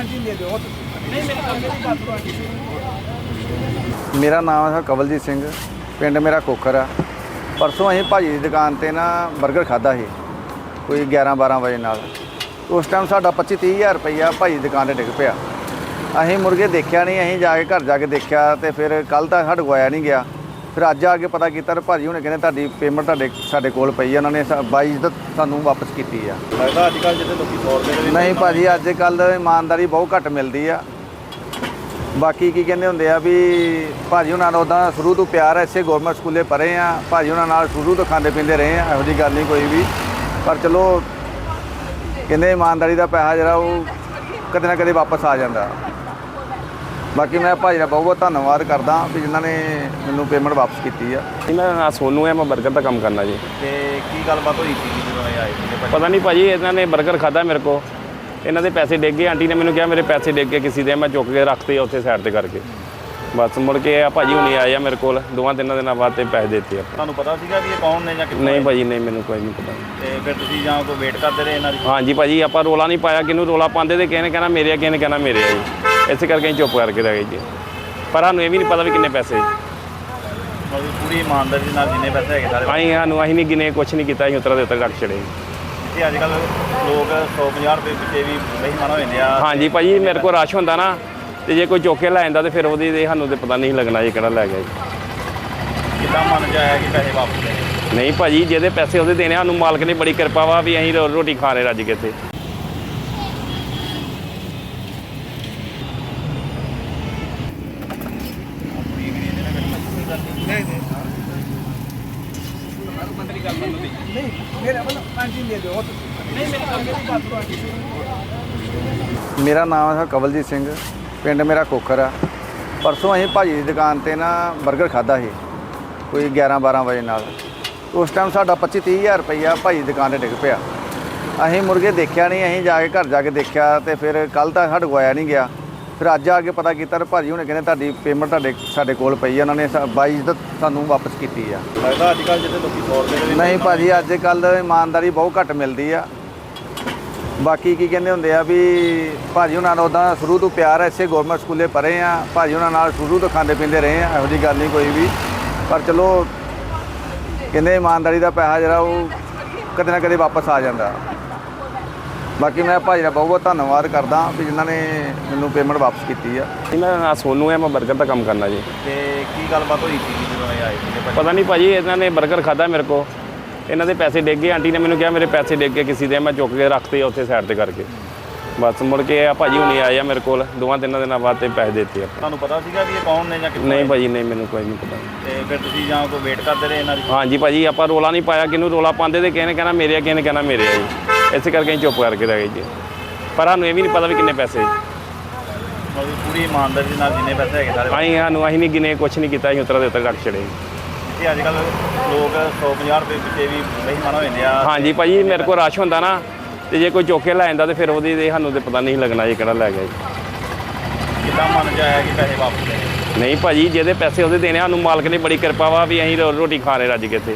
ਨਹੀਂ ਦੇ ਮੇਰਾ ਨਾਮ ਹੈ ਕਵਲਜੀਤ ਸਿੰਘ ਪਿੰਡ ਮੇਰਾ ਕੋਖਰ ਆ। ਪਰਸੋਂ ਅਸੀਂ ਭਾਜੀ ਦੀ ਦੁਕਾਨ ਤੇ ਨਾ 버ਗਰ ਖਾਦਾ ਸੀ ਕੋਈ 11 12 ਵਜੇ ਨਾਲ। ਉਸ ਟਾਈਮ ਸਾਡਾ 25 30000 ਰੁਪਇਆ ਭਾਜੀ ਦੀ ਦੁਕਾਨ ਤੇ ਡਿੱਗ ਪਿਆ। ਅਸੀਂ ਮੁਰਗੇ ਦੇਖਿਆ ਨਹੀਂ ਅਸੀਂ ਜਾ ਕੇ ਘਰ ਜਾ ਕੇ ਦੇਖਿਆ ਤੇ ਫਿਰ ਕੱਲ ਤਾਂ ਸਾਡੇ ਕੋਲ ਆਇਆ ਨਹੀਂ ਗਿਆ। ਫਿਰ ਅੱਜ ਆ ਕੇ ਪਤਾ ਕੀਤਾ ਤਾਂ ਭਾਜੀ ਹੁਣੇ ਕਹਿੰਦੇ ਤੁਹਾਡੀ ਪੇਮੈਂਟ ਤੁਹਾਡੇ ਸਾਡੇ ਕੋਲ ਪਈ ਆ ਉਹਨਾਂ ਨੇ 22 ਦਾ ਸਾਨੂੰ ਵਾਪਸ ਕੀਤੀ ਆ। ਲੱਗਦਾ ਅੱਜ ਕੱਲ ਜਿਹੜੇ ਲੋਕੀ 100 ਰੁਪਏ ਦੇ ਨਹੀਂ ਭਾਜੀ ਅੱਜ ਕੱਲ ਇਮਾਨਦਾਰੀ ਬਹੁਤ ਘੱਟ ਮਿਲਦੀ ਆ। ਬਾਕੀ ਕੀ ਕਹਿੰਦੇ ਹੁੰਦੇ ਆ ਵੀ ਭਾਜੀ ਉਹਨਾਂ ਨਾਲ ਉਦਾਂ ਸ਼ੁਰੂ ਤੋਂ ਪਿਆਰ ਐ ਇਸੇ ਗਵਰਨਮੈਂਟ ਸਕੂਲੇ ਪੜ੍ਹੇ ਆ। ਭਾਜੀ ਉਹਨਾਂ ਨਾਲ ਸ਼ੁਰੂ ਤੋਂ ਖਾਂਦੇ ਪੀਂਦੇ ਰਹੇ ਆ ਇਹੋ ਜੀ ਗੱਲ ਨਹੀਂ ਕੋਈ ਵੀ। ਪਰ ਚਲੋ ਕਹਿੰਦੇ ਇਮਾਨਦਾਰੀ ਦਾ ਪੈਸਾ ਜਿਹੜਾ ਉਹ ਕਦੇ ਨਾ ਕਦੇ ਵਾਪਸ ਆ ਜਾਂਦਾ। ਬਾਕੀ ਮੈਂ ਭਾਜੀ ਦਾ ਬਹੁਤ ਬਹੁਤ ਧੰਨਵਾਦ ਕਰਦਾ ਵੀ ਜਿਨ੍ਹਾਂ ਨੇ ਮੈਨੂੰ ਪੇਮੈਂਟ ਵਾਪਸ ਕੀਤੀ ਆ। ਇਹਨਾਂ ਦਾ ਨਾਂ ਸੋਨੂ ਹੈ ਮੈਂ 버ਗਰ ਦਾ ਕੰਮ ਕਰਨਾ ਜੀ। ਤੇ ਕੀ ਗੱਲਬਾਤ ਹੋਈ ਸੀ ਜਦੋਂ ਇਹ ਆਏ? ਪਤਾ ਨਹੀਂ ਭਾਜੀ ਇਹਨਾਂ ਨੇ 버ਗਰ ਖਾਦਾ ਮੇਰੇ ਕੋ ਇਹਨਾਂ ਦੇ ਪੈਸੇ ਡਿੱਗ ਗਏ ਆਂਟੀ ਨੇ ਮੈਨੂੰ ਕਿਹਾ ਮੇਰੇ ਪੈਸੇ ਡਿੱਗ ਗਏ ਕਿਸੇ ਦੇ ਮੈਂ ਚੁੱਕ ਕੇ ਰੱਖਤੇ ਉੱਥੇ ਸਾਈਡ ਤੇ ਕਰਕੇ। ਬਸ ਮੁੜ ਕੇ ਆ ਭਾਜੀ ਹੁਣੀ ਆਏ ਆ ਮੇਰੇ ਕੋਲ ਦੋਵਾਂ ਤਿੰਨਾਂ ਦਿਨਾਂ ਬਾਅਦ ਤੇ ਪੈਸੇ ਦਿੱਤੇ ਆ ਤੁਹਾਨੂੰ ਪਤਾ ਸੀਗਾ ਵੀ ਇਹ ਕੌਣ ਨੇ ਜਾਂ ਕਿੱਥੋਂ ਨਹੀਂ? ਭਾਜੀ ਨਹੀਂ ਮੈਨੂੰ ਕੋਈ ਨਹੀਂ ਪਤਾ। ਤੇ ਫਿਰ ਤੁਸੀਂ ਜਾਂ ਕੋਈ ਵੇਟ ਕਰਦੇ ਰਹੇ ਇਹਨਾਂ ਦੀ? ਹਾਂਜੀ ਭਾਜੀ ਆਪਾਂ ਰੋਲਾ ਨਹੀਂ ਪਾਇਆ ਕਿਹਨੂੰ ਰੋਲਾ ਪਾਉਂਦੇ ਤੇ ਕਿਸੇ ਨੇ ਕਹਿਣਾ ਮੇਰੇ ਆ ਕਿਸੇ ਨੇ ਕਹਿਣਾ ਮੇਰੇ ਆ ਜੀ। ਇਸੇ ਕਰਕੇ ਅਸੀਂ ਚੁੱਪ ਕਰਕੇ ਰਹਿ ਗਏ ਜੀ। ਪਰ ਸਾਨੂੰ ਇਹ ਵੀ ਨਹੀਂ ਪਤਾ ਵੀ ਕਿੰਨੇ ਪੈਸੇ। ਮਤਲਬ ਪੂਰੀ ਇਮਾਨਦਾਰੀ ਨਾਲ ਜਿੰਨੇ ਪੈਸੇ ਹੈਗੇ ਸਾਰੇ ਅਸੀਂ ਸਾਨੂੰ ਅਸੀਂ ਨਹੀਂ ਗਿਣੇ ਕੁਛ ਨਹੀਂ ਕੀਤਾ ਅਸੀਂ ਉਤਰਾ ਦੇ ਉੱਤੇ ਰੱਖ ਛੜੇ ਜਿੱਥੇ ਅੱਜ ਕੱਲ ਲੋਕ 150 ਰੁਪਏ ਪਿੱਛੇ ਵੀ ਬੇਈਮਾਨ ਹੋ ਜਾਂਦੇ ਆ। ਹਾਂਜੀ ਭਾਜੀ ਮੇਰੇ ਕੋਲ ਰਸ਼ ਹੁੰਦਾ ਨਾ ਤੇ ਜੇ ਕੋਈ ਚੁੱਕ ਕੇ ਲੈ ਜਾਂਦਾ ਤੇ ਫਿਰ ਉਹਦੀ ਤੇ ਸਾਨੂੰ ਤੇ ਪਤਾ ਨਹੀਂ ਲੱਗਣਾ ਜੀ ਕਿਹੜਾ ਲੈ ਗਿਆ ਜੀ। ਕਿੱਦਾਂ ਮਨ ਚ ਆਇਆ ਕਿ ਪੈਸੇ ਵਾਪਸ ਨਹੀਂ ਭਾਜੀ ਜਿਹਦੇ ਪੈਸੇ ਉਹਦੇ ਦੇਣੇ ਸਾਨੂੰ ਮਾਲਕ ਨੇ ਬੜੀ ਕਿਰਪਾ ਵਾ ਵੀ ਅਸੀਂ ਰੋ- ਰੋਟੀ ਖਾ ਰਹੇ ਰੱਜ ਕੇ ਇੱਥੇ। ਮੇਰਾ ਨਾਮ ਹੈ ਕਵਲਜੀਤ ਸਿੰਘ। ਪਿੰਡ ਮੇਰਾ ਕੋਖਰ ਆ। ਪਰਸੋਂ ਅਸੀਂ ਭਾਜੀ ਦੀ ਦੁਕਾਨ ਤੇ ਨਾ 버ਗਰ ਖਾਦਾ ਸੀ, ਕੋਈ 11 12 ਵਜੇ ਨਾਲ। ਉਸ ਟਾਈਮ ਸਾਡਾ 25 30 ਹਜ਼ਾਰ ਰੁਪਈਆ ਭਾਜੀ ਦੀ ਦੁਕਾਨ ਤੇ ਡਿੱਗ ਪਿਆ। ਅਸੀਂ ਮੁਰਗੇ ਦੇਖਿਆ ਨਹੀਂ, ਅਸੀਂ ਜਾ ਕੇ ਘਰ ਜਾ ਕੇ ਦੇਖਿਆ ਤੇ ਫਿਰ ਕੱਲ ਤਾਂ ਸਾਡੇ ਕੋਲ ਆਇਆ ਨਹੀਂ ਗਿਆ। ਫਿਰ ਅੱਜ ਆ ਕੇ ਪਤਾ ਕੀਤਾ ਤਾਂ ਭਾਜੀ ਹੁਣੇ ਕਹਿੰਦੇ ਤੁਹਾਡੀ ਪੇਮੈਂਟ ਤੁਹਾਡੇ ਸਾਡੇ ਕੋਲ ਪਈ ਆ ਉਹਨਾਂ ਨੇ 22 ਦਾ ਸਾਨੂੰ ਵਾਪਸ ਕੀਤੀ ਆ। ਲੱਗਦਾ ਅੱਜ ਕੱਲ ਜਿਹੜੇ ਲੋਕੀ 100 ਰੁਪਏ ਨਹੀਂ ਭਾਜੀ ਅੱਜ ਕੱਲ ਇਮਾਨਦਾਰੀ ਬਹੁਤ ਘੱਟ ਮਿਲਦੀ ਆ। ਬਾਕੀ ਕੀ ਕਹਿੰਦੇ ਹੁੰਦੇ ਆ ਵੀ ਭਾਜੀ ਉਹਨਾਂ ਨਾਲ ਉਦਾਂ ਸ਼ੁਰੂ ਤੋਂ ਪਿਆਰ ਐ ਇਸੇ ਗਵਰਨਮੈਂਟ ਸਕੂਲੇ ਪੜ੍ਹੇ ਆ ਭਾਜੀ ਉਹਨਾਂ ਨਾਲ ਸ਼ੁਰੂ ਤੋਂ ਖਾਂਦੇ ਪੀਂਦੇ ਰਹੇ ਆ ਇਹੋ ਜੀ ਗੱਲ ਨਹੀਂ ਕੋਈ ਵੀ। ਪਰ ਚਲੋ ਕਹਿੰਦੇ ਇਮਾਨਦਾਰੀ ਦਾ ਪੈਸਾ ਜਿਹੜਾ ਉਹ ਕਦੇ ਨਾ ਕਦੇ ਵਾਪਸ ਆ ਜਾਂਦਾ। ਬਾਕੀ ਮੈਂ ਭਾਜੀ ਦਾ ਬਹੁਤ ਬਹੁਤ ਧੰਨਵਾਦ ਕਰਦਾ ਵੀ ਜਿਨ੍ਹਾਂ ਨੇ ਮੈਨੂੰ ਪੇਮੈਂਟ ਵਾਪਸ ਕੀਤੀ ਆ। ਇਹਨਾਂ ਦਾ ਨਾਂ ਸੋਨੂ ਹੈ ਮੈਂ 버ਗਰ ਦਾ ਕੰਮ ਕਰਨਾ ਜੀ। ਤੇ ਕੀ ਗੱਲਬਾਤ ਹੋਈ ਸੀ ਜਦੋਂ ਇਹ ਆਏ ਸੀਗੇ ਭਾਜੀ? ਪਤਾ ਨਹੀਂ ਭਾਜੀ ਇਹਨਾਂ ਨੇ 버ਗਰ ਖਾਦਾ ਮੇਰੇ ਕੋ ਇਹਨਾਂ ਦੇ ਪੈਸੇ ਡਿੱਗ ਗਏ। ਆਂਟੀ ਨੇ ਮੈਨੂੰ ਕਿਹਾ ਮੇਰੇ ਪੈਸੇ ਡਿੱਗ ਗਏ ਕਿਸੇ ਦੇ ਮੈਂ ਚੁੱਕ ਕੇ ਰੱਖਤੇ ਉੱਥੇ ਸਾਈਡ ਤੇ ਕਰਕੇ। ਬਸ ਮੁੜ ਕੇ ਆ ਭਾਜੀ ਹੁਣੀ ਆਏ ਆ ਮੇਰੇ ਕੋਲ। ਦੋਵਾਂ ਤਿੰਨਾਂ ਦਿਨਾਂ ਬਾਅਦ ਤੇ ਪੈਸੇ ਦਿੱਤੇ ਆ ਤੁਹਾਨੂੰ ਪਤਾ ਸੀਗਾ ਵੀ ਇਹ ਕੌਣ ਨੇ ਜਾਂ ਕਿੱਥੋਂ ਨਹੀਂ? ਭਾਜੀ ਨਹੀਂ ਮੈਨੂੰ ਕੋਈ ਨਹੀਂ ਪਤਾ। ਤੇ ਫਿਰ ਤੁਸੀਂ ਜਾਂ ਕੋਈ ਵੇਟ ਕਰਦੇ ਰਹੇ ਇਹਨਾਂ ਦੀ? ਹਾਂਜੀ ਭਾਜੀ ਆਪਾਂ ਰੋਲਾ ਨਹੀਂ ਪਾਇਆ। ਕਿਹਨੂੰ ਰੋਲਾ ਪਾਉਂਦੇ ਤੇ ਕਿਸੇ ਨੇ ਕਹਿਣਾ ਮੇਰੇ ਆ ਕਿਸੇ ਨੇ ਕਹਿਣਾ ਮੇਰੇ ਆ ਜੀ। ਇਸੇ ਕਰਕੇ ਅਸੀਂ ਚੁੱਪ ਕਰਕੇ ਰਹਿ ਗਏ ਜੀ। ਪਰ ਸਾਨੂੰ ਇਹ ਵੀ ਨਹੀਂ ਪਤਾ ਵੀ ਕਿੰਨੇ ਪੈਸੇ। ਮਤਲਬ ਪੂਰੀ ਇਮਾਨਦਾਰੀ ਨਾਲ ਜਿੰਨੇ ਪੈਸੇ ਹੈਗੇ ਸਾਰੇ ਅਸੀਂ ਸਾਨੂੰ ਅਸੀਂ ਨਹੀਂ ਗਿਣੇ ਕੁਛ ਨਹੀਂ ਕੀਤਾ ਅਸੀਂ ਉਤਰਾ ਦੇ ਉੱਤੇ ਰੱਖ ਛੜੇ ਜਿੱਥੇ ਅੱਜ ਕੱਲ ਲੋਕ 150 ਰੁਪਏ ਪਿੱਛੇ ਵੀ ਬੇਈਮਾਨ ਹੋ ਜਾਂਦੇ ਆ। ਹਾਂਜੀ ਭਾਜੀ ਮੇਰੇ ਕੋਲ ਰਸ਼ ਹੁੰਦਾ ਨਾ ਤੇ ਜੇ ਕੋਈ ਚੁੱਕ ਲੈ ਜਾਂਦਾ ਤੇ ਫਿਰ ਉਹਦੀ ਤੇ ਸਾਨੂੰ ਤੇ ਪਤਾ ਨਹੀਂ ਲੱਗਣਾ ਜੀ ਕਿਹੜਾ ਲੈ ਗਿਆ ਜੀ। ਕਿੱਦਾਂ ਮਨ ਚ ਆਇਆ ਕਿ ਪੈਸੇ ਵਾਪਸ ਨਹੀਂ ਭਾਜੀ ਜਿਹਦੇ ਪੈਸੇ ਉਹਦੇ ਦੇਣੇ ਸਾਨੂੰ ਮਾਲਕ ਨੇ ਬੜੀ ਕਿਰਪਾ ਵਾ ਵੀ ਅਸੀਂ ਰੋ- ਰੋਟੀ ਖਾ ਰਹੇ ਰੱਜ ਕੇ ਇੱਥੇ